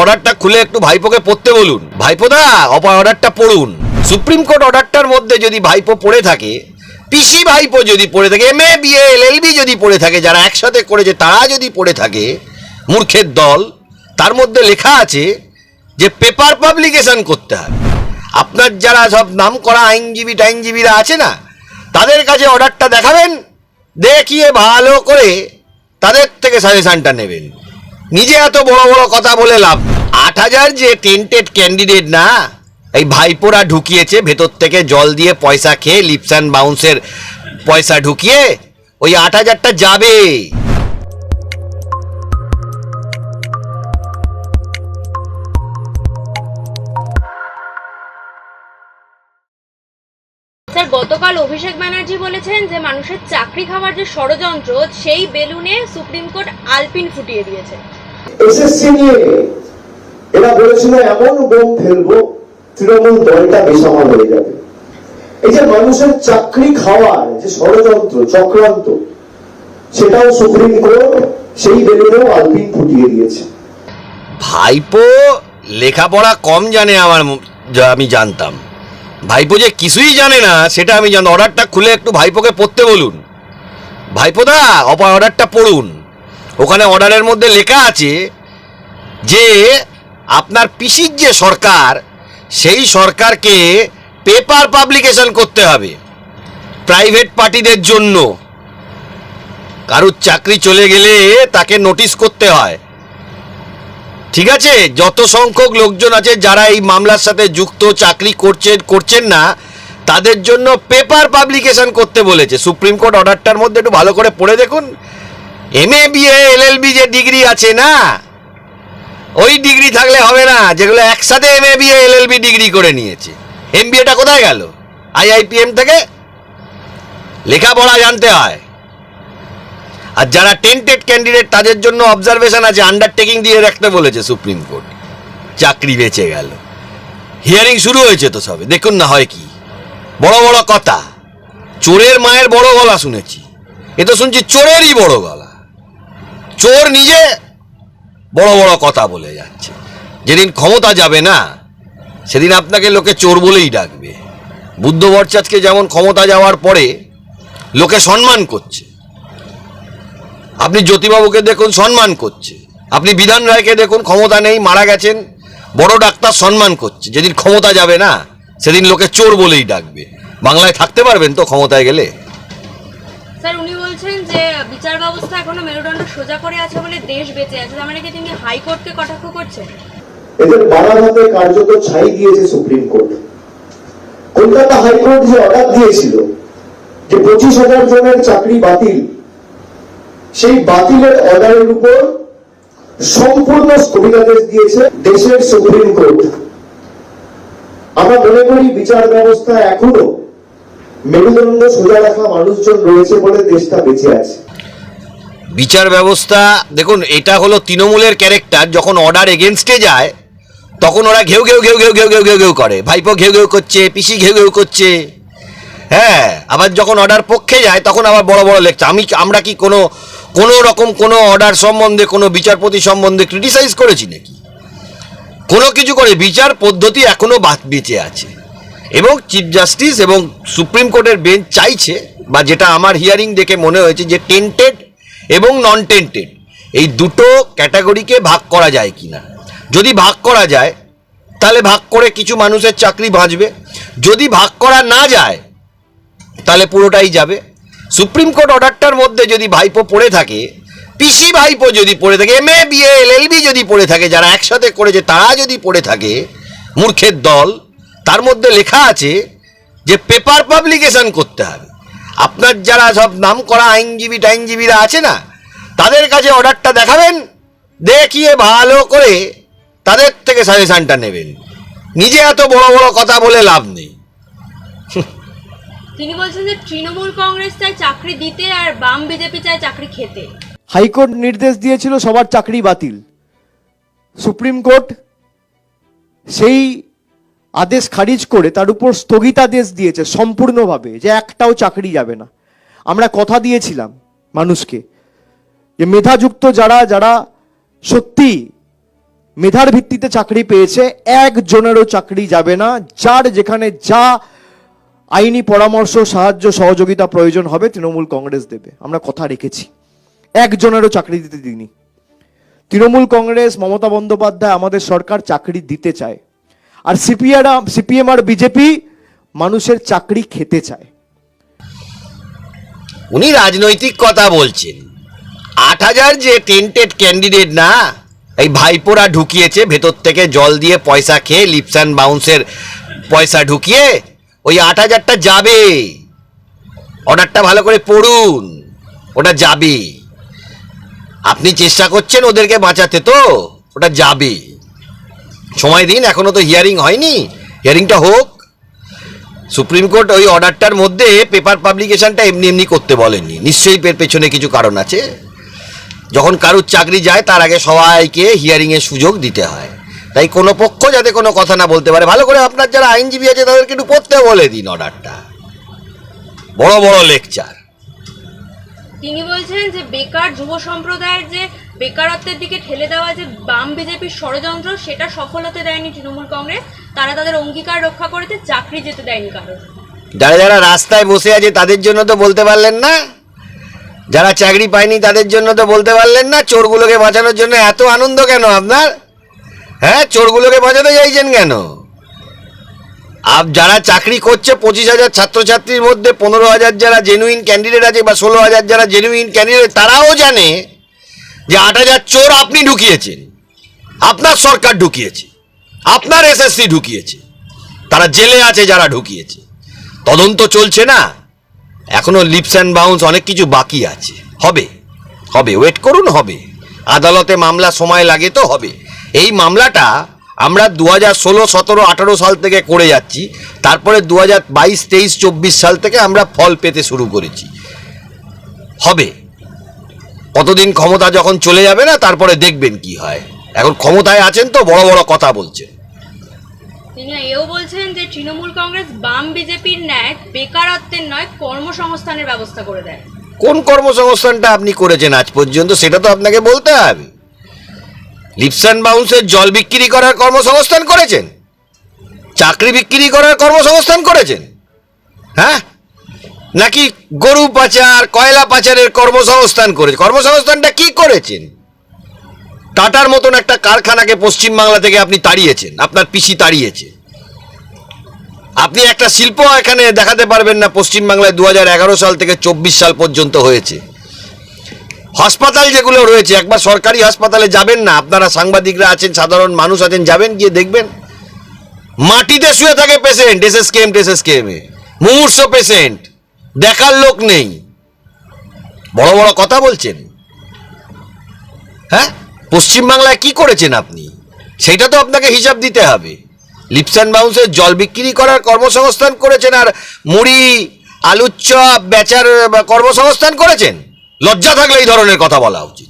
অর্ডারটা খুলে একটু ভাইপোকে পড়তে বলুন। ভাইপোদা অপার অর্ডারটা পড়ুন। সুপ্রিম কোর্ট অর্ডারটার মধ্যে যদি ভাইপো পড়ে থাকে, পিসি ভাইপো যদি পড়ে থাকে, M A, B L L B যদি পড়ে থাকে, যারা একসাথে করেছে, তারা যদি পড়ে থাকে, মূর্খের দল, তার মধ্যে লেখা আছে যে পেপার পাবলিকেশন করতে হবে। আপনার যারা সব নাম করা আইনজীবী টাইনজীবীরা আছে না, তাদের কাছে অর্ডারটা দেখাবেন, দেখিয়ে ভালো করে তাদের থেকে সাজেশানটা নেবেন। নিজে এত বড় বড় কথা বলে লাভ? আট হাজার যে টেন্টেড ক্যান্ডিডেট না? এই ভাইপোরা ঢুকিয়েছে, ভেতর থেকে জল দিয়ে পয়সা খেয়ে লিপস অ্যান্ড বাউন্সের পয়সা ঢুকিয়ে, ওই আট হাজারটা যাবে। স্যার, গতকাল অভিষেক ব্যানার্জি বলেছেন যে মানুষের চাকরি খাওয়ার যে ষড়যন্ত্র, সেই বেলুনে সুপ্রিম কোর্ট আলপিন ফুটিয়ে দিয়েছে। এসএসসি নিয়ে এরা বলেছিল, এমন বোম ফেলব, তৃণমূল দলটা বেসামাল হয়ে যাবে। এই যে মানুষের চাকরি খাওয়ার যে ষড়যন্ত্র, চক্রান্ত, সেটাও সুপ্রিম কোর্ট সেই বেলুনেও আলপিন ফুটিয়ে দিয়েছে। ভাইপো, লেখাপড়া কম জানে আমার আমি জানতাম। ভাইপো যে কিছুই জানে না, সেটা আমি জানতাম। অর্ডারটা খুলে একটু ভাইপোকে পড়তে বলুন। ভাইপোদা অপার অর্ডারটা পড়ুন। ওখানে অর্ডারের মধ্যে লেখা আছে যে আপনার পিসির যে সরকার, সেই সরকারকে পেপার পাবলিকেশন করতে হবে। প্রাইভেট পার্টিদের জন্য। কারুর চাকরি চলে গেলে তাকে নোটিশ করতে হয়। ঠিক আছে? যত সংখ্যক লোকজন আছে যারা এই মামলার সাথে যুক্ত, চাকরি করছেন করছেন না, তাদের জন্য পেপার পাবলিকেশন করতে বলেছে। সুপ্রিম কোর্ট অর্ডারটার মধ্যে একটু ভালো করে পড়ে দেখুন। M A B L L B যে ডিগ্রি আছে না, ওই ডিগ্রি থাকলে হবে না, যেগুলো একসাথে M A B L L B degree করে নিয়েছে। এম বিএটা কোথায় গেল? আইআইপিএম থেকে? লেখাপড়া জানতে হয়। আর যারা টেন্টেড ক্যান্ডিডেট তাদের জন্য অবজারভেশন আছে আন্ডারটেকিং দিয়ে রাখতে বলেছে সুপ্রিম কোর্ট চাকরি বেঁচে গেল। হিয়ারিং শুরু হয়েছে তো সবে, দেখুন না হয় কি। বড় বড় কথা। চোরের মায়ের বড় গলা শুনেছি। এ তো শুনছি চোরেরই বড় গলা। চোর নিজে বড় বড় কথা বলে যাচ্ছে। যেদিন ক্ষমতা যাবে না, সেদিন আপনাকে লোকে চোর বলেই ডাকবে। বুদ্ধ ভট্টাচার্যকে যেমন ক্ষমতা যাওয়ার পরে লোকে সম্মান করছে। আপনি জ্যোতিবাবুকে দেখুন সম্মান করছে। আপনি বিধান রায়কে দেখুন ক্ষমতা নেই, মারা গেছেন, বড় ডাক্তার সম্মান করছে। যেদিন ক্ষমতা যাবে না, সেদিন লোকে চোর বলেই ডাকবে। বাংলায় থাকতে পারবেন তো ক্ষমতায় গেলে? স্যার উনি বলছেন যে বিচার ব্যবস্থা এখনও মেরুদণ্ড সোজা করে আছে বলে দেশ বেঁচে আছে। তার মানে কি তিনি হাইকোর্টকে কটাক্ষ করছেন? এদের বারাধাতে কার্যত ছাই দিয়েছে supreme court. Kolkata high court যে অর্ডার দিয়েছিল যে পঁচিশ হাজার জনের চাকরি বাতিল, সেই বাতিলের অর্ডারের উপর সম্পূর্ণ স্থগিতাদেশ দিয়েছে দেশের সুপ্রিম কোর্ট। আমরা মনে করি বিচার ব্যবস্থা এখনও মেরুদণ্ড সোজা রাখা মানুষজন রয়েছে বলে দেশটা বেঁচে আছে। বিচার ব্যবস্থা, দেখুন, এটা হলো তৃণমূলের ক্যারেক্টার, যখন অর্ডার এগেনস্টে যায়, তখন ওরা ঘেউ ঘেউ ঘেউ ঘেউ ঘেউ ঘেউ ঘেউ ঘেউ করে। ভাইপো ঘেউ ঘেউ করছে, পিসি ঘেউ ঘেউ করছে। হ্যাঁ আবার যখন অর্ডার পক্ষে যায়, তখন আবার বড় বড় লেখছে আমি আমরা কি কোনো কোনো রকম কোনো অর্ডার সম্বন্ধে, কোনো বিচারপতি সম্বন্ধে ক্রিটিসাইজ করেছি নাকি? কোনো কিছু করে, বিচার পদ্ধতি এখনও বাদ বেঁচে আছে। এবং চিফ জাস্টিস এবং সুপ্রিম কোর্টের বেঞ্চ চাইছে বা যেটা আমার হিয়ারিং দেখে মনে হয়েছে যে টেন্টেড এবং নন টেন্টেড এই দুটো ক্যাটাগরিকে ভাগ করা যায় কিনা। যদি ভাগ করা যায়, তাহলে ভাগ করে কিছু মানুষের চাকরি বাঁচবে। যদি ভাগ করা না যায়, তাহলে পুরোটাই যাবে। সুপ্রিম কোর্ট অর্ডারটার মধ্যে যদি ভাইপো পড়ে থাকে পিসি ভাইপো যদি পড়ে থাকে M A B L L B যদি পড়ে থাকে, যারা একসাথে করেছে, তারা যদি পড়ে থাকে, মূর্খের দল তার মধ্যে লেখা আছে যে পেপার পাবলিকেশন করতে হবে। আপনার যারা সব নাম করা আইনজীবী টাইনজীবীরা আছে না তাদের কাছে অর্ডারটা দেখাবেন দেখিয়ে ভালো করে তাদের থেকে সাজেশনটা নেবেন। নিজে এত বড় বড় কথা বলে লাভ নেই। তিনি বলছেন যে তৃণমূল কংগ্রেস চায় চাকরি দিতে আর বাম বিজেপি চায় চাকরি খেতে। হাইকোর্ট নির্দেশ দিয়েছিল সবার চাকরি বাতিল। সুপ্রিম কোর্ট সেই আদেশ খারিজ করে তার উপর স্থগিতাদেশ দিয়েছে সম্পূর্ণভাবে যে একটাও চাকরি যাবে না। আমরা কথা দিয়েছিলাম মানুষকে যে মেধাযুক্ত যারা যারা সত্যি মেধার ভিত্তিতে চাকরি পেয়েছে, একজনেরও চাকরি যাবে না, যার যেখানে যা আইনি পরামর্শ, সাহায্য, সহযোগিতা প্রয়োজন হবে তৃণমূল কংগ্রেস দেবে। আমরা কথা রেখেছি। একজনেরও চাকরি দিতে দিইনি। তৃণমূল কংগ্রেস, মমতা বন্দ্যোপাধ্যায় আমাদের সরকার চাকরি দিতে চায়। আর সিপিআর সিপিএম আর বিজেপি মানুষের চাকরি খেতে চায়। উনি রাজনৈতিক কথা বলছেন। আট হাজার যে টেন্টেড ক্যান্ডিডেট না, এই ভাইপোরা ঢুকিয়েছে, ভেতর থেকে জল দিয়ে পয়সা খেয়ে লিপস অ্যান্ড বাউন্সের পয়সা ঢুকিয়ে, ওই আট হাজারটা যাবে। অর্ডারটা ভালো করে পড়ুন, ওটা যাবে। আপনি চেষ্টা করছেন ওদেরকে বাঁচাতে তো, ওটা যাবে। সময় দিন, এখনও তো হিয়ারিং হয়নি। হিয়ারিংটা হোক। সুপ্রিম কোর্ট ওই অর্ডারটার মধ্যে পেপার পাবলিকেশনটা এমনি এমনি করতে বলেননি। নিশ্চয়ই পেছনে কিছু কারণ আছে। যখন কারুর চাকরি যায়, তার আগে সবাইকে হিয়ারিং এর সুযোগ দিতে হয়। তাই কোনো পক্ষ যাতে কোনো কথা না বলতে পারে। ভালো করে আপনার যারা আইনজীবী আছে, তাদেরকে একটু পড়তে বলে দিন অর্ডারটা বড় বড় লেকচার তিনি বলছেন যে বেকার যুব সম্প্রদায়ের যে বেকারত্বের দিকে ঠেলে দেওয়া যে বাম বিজেপির ষড়যন্ত্র, সেটা সফল হতে দেয়নি তৃণমূল কংগ্রেস। তারা তাদের অঙ্গীকার রক্ষা করেছে, চাকরি যেতে দেয়নি কারণ যারা যারা রাস্তায় বসে আছে, তাদের জন্য তো বলতে পারলেন না। যারা চাকরি পায়নি, তাদের জন্য তো বলতে পারলেন না। চোরগুলোকে বাঁচানোর জন্য এত আনন্দ কেন আপনার? হ্যাঁ চোরগুলোকে বাঁচাতে চাইছেন কেন? আপ যারা চাকরি করছে, পঁচিশ হাজার ছাত্রছাত্রীর মধ্যে পনেরো হাজার যারা জেনুইন ক্যান্ডিডেট আছে বা ষোলো হাজার যারা জেনুইন ক্যান্ডিডেট তারাও জানে যে আট হাজার চোর আপনি ঢুকিয়েছেন। আপনার সরকার ঢুকিয়েছে। আপনার এসএসসি ঢুকিয়েছে। তারা জেলে আছে যারা ঢুকিয়েছে। তদন্ত চলছে না। এখনও লিপস অ্যান্ড বাউন্স অনেক কিছু বাকি আছে। হবে। হবে। ওয়েট করুন, হবে। আদালতে মামলা সময় লাগে তো হবে। এই মামলাটা আমরা দু হাজার ষোলো সতেরো আঠারো সাল থেকে করে যাচ্ছি। তারপরে দু হাজার বাইশ তেইশ চব্বিশ সাল থেকে আমরা ফল পেতে শুরু করেছি। হবে। কতদিন ক্ষমতা যখন চলে যাবে না তারপরে দেখবেন কি হয়। এখন ক্ষমতায় আছেন তো বড় বড় কথা বলছেন। তিনি এও বলছেন যে তৃণমূল কংগ্রেস বাম বিজেপির ন্যায় বেকারত্বের নয় কর্মসংস্থানের ব্যবস্থা করে দেয়। কোন কর্মসংস্থানটা আপনি করেছেন আজ পর্যন্ত সেটা তো আপনাকে বলতে হবে। লিপস অ্যান্ড বাউন্সের জল বিক্রি করার কর্মসংস্থান করেছেন। চাকরি বিক্রি করার কর্মসংস্থান করেছেন। হ্যাঁ? নাকি গরু পাচার, কয়লা পাচারের কর্মসংস্থান করে কর্মসংস্থানটা কি করেছেন? টাটার মতন একটা কারখানাকে পশ্চিমবাংলা থেকে আপনি তাড়িয়েছেন, আপনার পিসি তাড়িয়েছে। আপনি একটা শিল্প এখানে দেখাতে পারবেন না, পশ্চিমবাংলায় দু হাজার এগারো সাল থেকে চব্বিশ সাল পর্যন্ত হয়েছে। হাসপাতাল যেগুলো রয়েছে, একবার সরকারি হাসপাতালে যাবেন না। আপনারা সাংবাদিকরা আছেন, সাধারণ মানুষ আছেন, যাবেন, গিয়ে দেখবেন। মাটিতে শুয়ে থাকে পেশেন্ট এস এস কেম টেসএস কেমে মুমূর্ষ পেশেন্ট দেখার লোক নেই। বড় বড় কথা বলছেন। হ্যাঁ? পশ্চিমবাংলায় কি করেছেন আপনি? সেটা তো আপনাকে হিসাব দিতে হবে। লিপসান বাউন্সের জল বিক্রি করার কর্মসংস্থান করেছেন আর মুড়ি, আলুর চপ, বেচার কর্মসংস্থান করেছেন? লজ্জা থাকলে এই ধরনের কথা বলা উচিত।